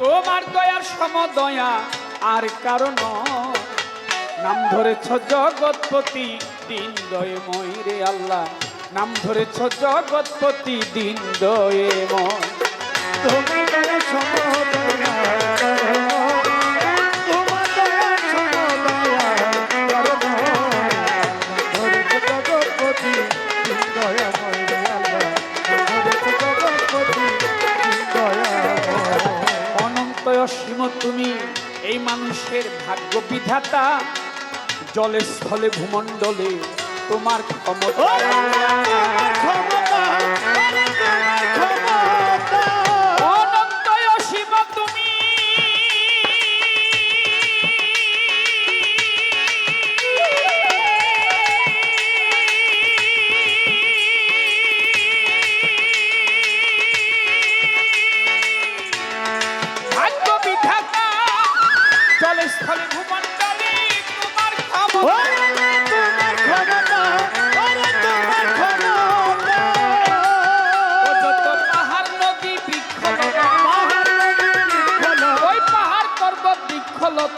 তোমার দয়ার সমদয়া, আর কারণ নাম ধরেছ জগৎপতি, দিন দয়ে মই রে আল্লাহ। নাম ধরেছ জগৎপতি, দিন দয়ে মই। তোমার দয়া সমদয়া ভাগ্য বিধাতা জলে স্থলে ভূমণ্ডলে তোমার ক্ষমতা। অনন্ত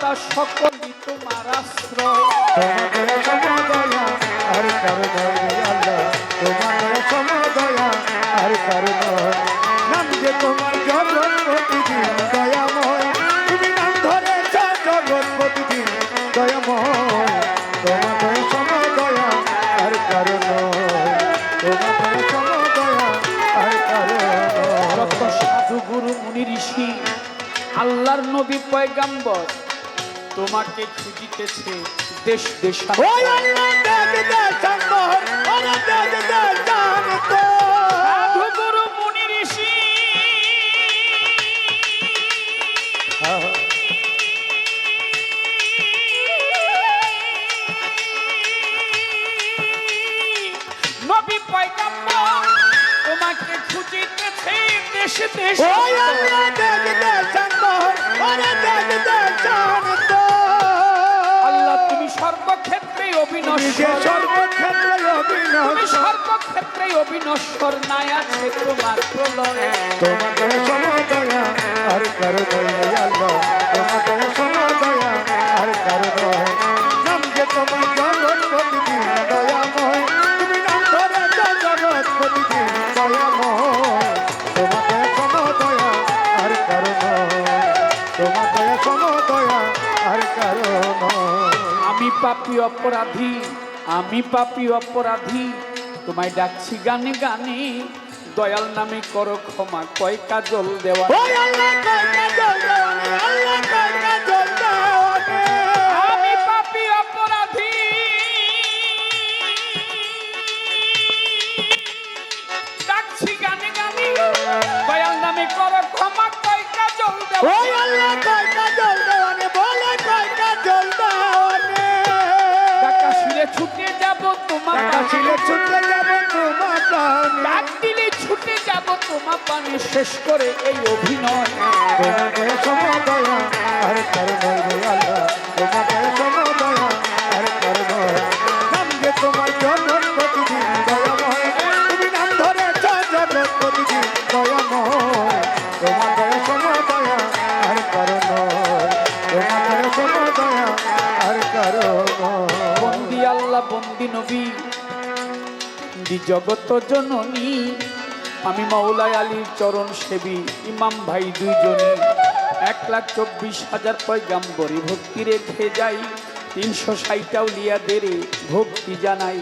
বৃক্ষলতা সকলই তোমার আশ্রয়। তোমার জগৎপতি দিন দয়াময়। তুমি নাম ধরে জগৎপতি দিন দয়াময়। তোমার দয়া সমদয়া, আর কারণ তোমার দয়া সমদয়া, আর যত সাধু গুরু মুনি ঋষি, আল্লাহর নবী পয়গাম্বর তোমাকে খুঁজিতেছে দেশ দেশা মুনি তোমাকে খুঁজিতেছে দেশে দেশে আল্লাহ তুমি সর্বক্ষেত্রে অবিনশ্বর। সর্বক্ষেত্রে অভিনয় সর্বক্ষেত্রে অবিনশ্বর। নাই আছে তোমার প্রলয়। তোমার দয়া সমদয়া আর কারও দয়া আল্লাহ। তোমার পাপী অপরাধী, আমি পাপি অপরাধী। তোমায় ডাকছি গানে গানে, দয়াল নামে করো ক্ষমা, কয় কাজল দেওয়া। ছুটে যাব তোমার প্রাণে। ডাক দিলে ছুটে যাব তোমার প্রাণে। শেষ করে এই অভিনয়। তোমাকে সমদয়া আর করবই রে আল্লাহ তোমাকে সমদয়া জগত জননী। আমি মাওলায় আলীর চরণ সেবী, ইমাম ভাই দুইজনই এক লাখ চব্বিশ হাজার পয়গাম্বরী ভক্তি রেখে যাই, তিনশো ষাটটাও লিয়াদের ভক্তি জানাই।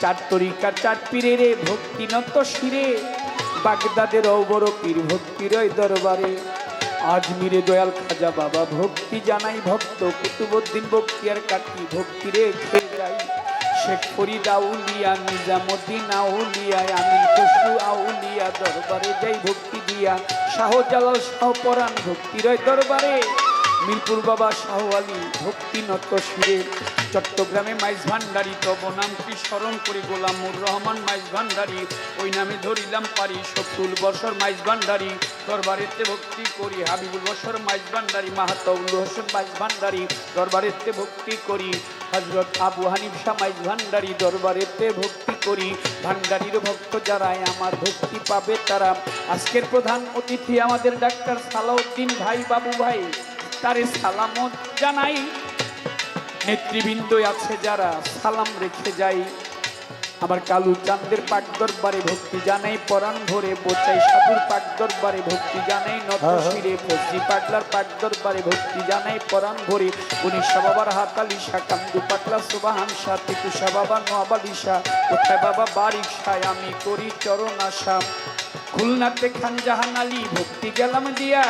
চার তরিকার চার পীরের ভক্তি নত শিরে, বাগদাদের অবর পীর ভক্তির দরবারে। আজমিরে দয়াল খাজা বাবা ভক্তি জানাই ভক্ত কুতুবুদ্দিন বক্তিয়ার কাটি ভক্তি রেখে শেখ ফরিদ আউলিয়া নিজামুদ্দিন আউলিয়া আমি খুশু আউলিয়া, দরবারে যাই ভক্তি দিয়া। শাহজালাল শাহপরাণ ভক্তির ওই দরবারে। মিরপুর বাবা শাহ আলী ভক্তি নত শিরে চট্টগ্রামে মাইজ ভান্ডারি, তব নামটি স্মরণ করে গোলামুর রহমান মাইজ ভান্ডারি। ওই নামে ধরিলাম পারি সত্তর বছর মাইজ ভান্ডারি। দরবারেতে ভক্তি করি হাবিবুল বছর মাইজ ভান্ডারি, মাহাতাউল হোসেন মাইজ ভান্ডারি। দরবারেতে ভক্তি করি হজরত আবু হানিফ শাহ মাইজ ভান্ডারি। দরবারেতে ভক্তি করি ভান্ডারির ভক্ত যারাই, আমার ভক্তি পাবে তারা। আজকের প্রধান অতিথি আমাদের ডাক্তার সালাউদ্দিন ভাই বাবু ভাই। তারে সালামত জানাই। নেতৃবৃন্দ আছে যারা সালাম রেখে যাই আমার কালু চাঁদের পাক দরবারে ভক্তি জানাই পরাণ ভরে বোচাই সাধুর পাক দরবারে ভক্তি জানাই নত শিরে ফসি পাগলার পাক দরবারে ভক্তি জানাই পরাণ ভরে উনিশা বাবার হাতালিশা কান্দু পাগলা সুবাহান শাহ টিকুশা বাবা নোয়াবালিশা কোথায় বাবা বারিক শাহ আমি করি চরণ আশা। খুলনাতে খান জাহান আলী ভক্তি গেলাম দিয়া।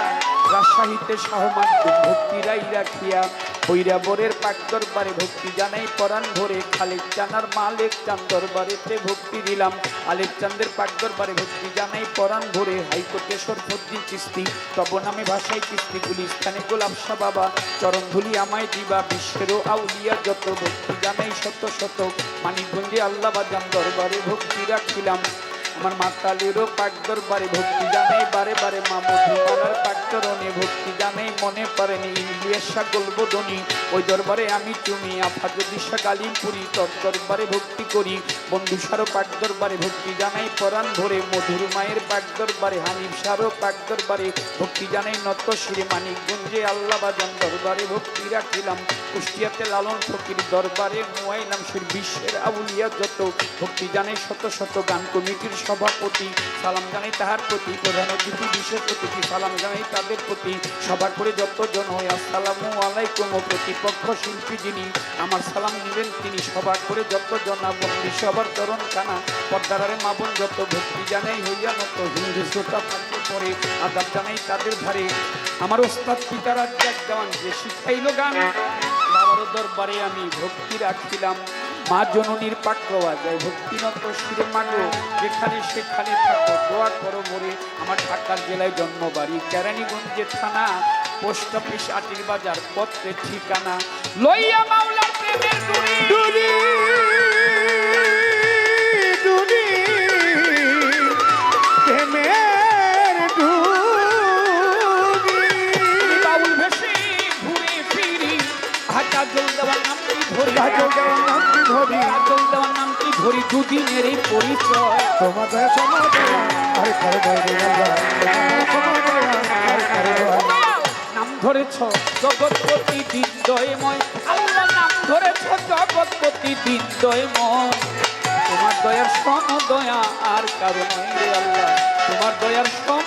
রাজশাহীতে শাহমাকুম ভক্তি রাই রাখিয়া হইরা বরের পাক দরবারে ভক্তি জানাই, পরাণ ভরে খালেক চানার মালেক চান দরবারেতে ভক্তি দিলাম। আলেক চান্দের পাক দরবারে ভক্তি জানাই, পরাণ ভরে হাইকোর্টে সরফদ্দিন কিস্তি, তব নামে ভাষায় কিস্তি গুলিস্তানে গোলাপ শাহ বাবা চরণ ধুলি আমায় দিবা, বিশ্বেরও আউলিয়া যত ভক্তি জানাই শত শত। মানিকগঞ্জে আল্লাহ বাজান দরবারে ভক্তি রাখিলাম। আমার মাতালিরও পাক দরবারে ভক্তি জানাই, বারে বারে মা মধুমালার পাক চরণে ভক্তি জানাই, মনে পারেনি ইলিয়াসা গোলবোধনী ওই দরবারে আমি তুমি আফাজদিশা গালিমপুরি তোর দরবারে ভক্তি করি। বন্ধুসারও পাক দরবারে ভক্তি জানাই, পরাণ ভরে মধুর মায়ের পাক দরবারে, হানিফ সারও পাক দরবারে ভক্তি জানাই, নত শিরে মানিকগঞ্জে আল্লাহ বাজান দরবারে ভক্তি রাখিলাম। কুষ্টিয়াতে লালন ফকির দরবারে মুয়াইলাম শির বিশ্বের আউলিয়া যত। ভক্তি জানাই শত শত গান কমিটির সভাপতি সালাম জানাই, তাহার প্রতি প্রধান অতিথি, বিশেষ অতিথি, সালাম জানাই তাদের প্রতি। সবার করে যতজন হয় আসসালামু আলাইকুম প্রতিপক্ষ শিল্পী যিনি আমার সালাম নিবেন, তিনি সবার করে যতজন বন্দি সবার চরণ কানা। পর্দারে মাবন যত ভক্তি জানাই হইয়া নত হিন্দু শ্রোতা থাকতে পরে আদাব জানাই তাদের ধারে। আমার ওস্তাদ পিতারাজ এক দেওয়ান যে শিখাইল গান, বাবার দরবারে আমি ভক্তি রাখিলাম। মা জননীর পাক পাওয়া যায়। ভক্তিনত শিরে মাগো যেখানে সেখানে থাকো দোয়া করো মোরে। আমার ঢাকার জেলায় জন্ম বাড়ি কেরানীগঞ্জে থানা পোস্ট অফিস আটির বাজার পত্রের ঠিকানা। লইয়া মাওলার প্রেমের ডুরি ডুরি ডুরি প্রেমের ডুরি বাউল ভেসে ঘুরে ফিরি। হাটা জল দেওয়ার নামটি ধরি কাজল দেওয়ার নামটি ধরি কাজল দেওয়ার নামটি ধরি দুদিনের এই পরিচয় সমাদয়া আর করবে আর করবে নাম ধরেছ জগৎপতি দিগ্দয়ময় আল্লাহ নাম ধরেছ তোমার দয়ার সম দয়া আর কারণ রে আল্লাহ তোমার দয়ার সম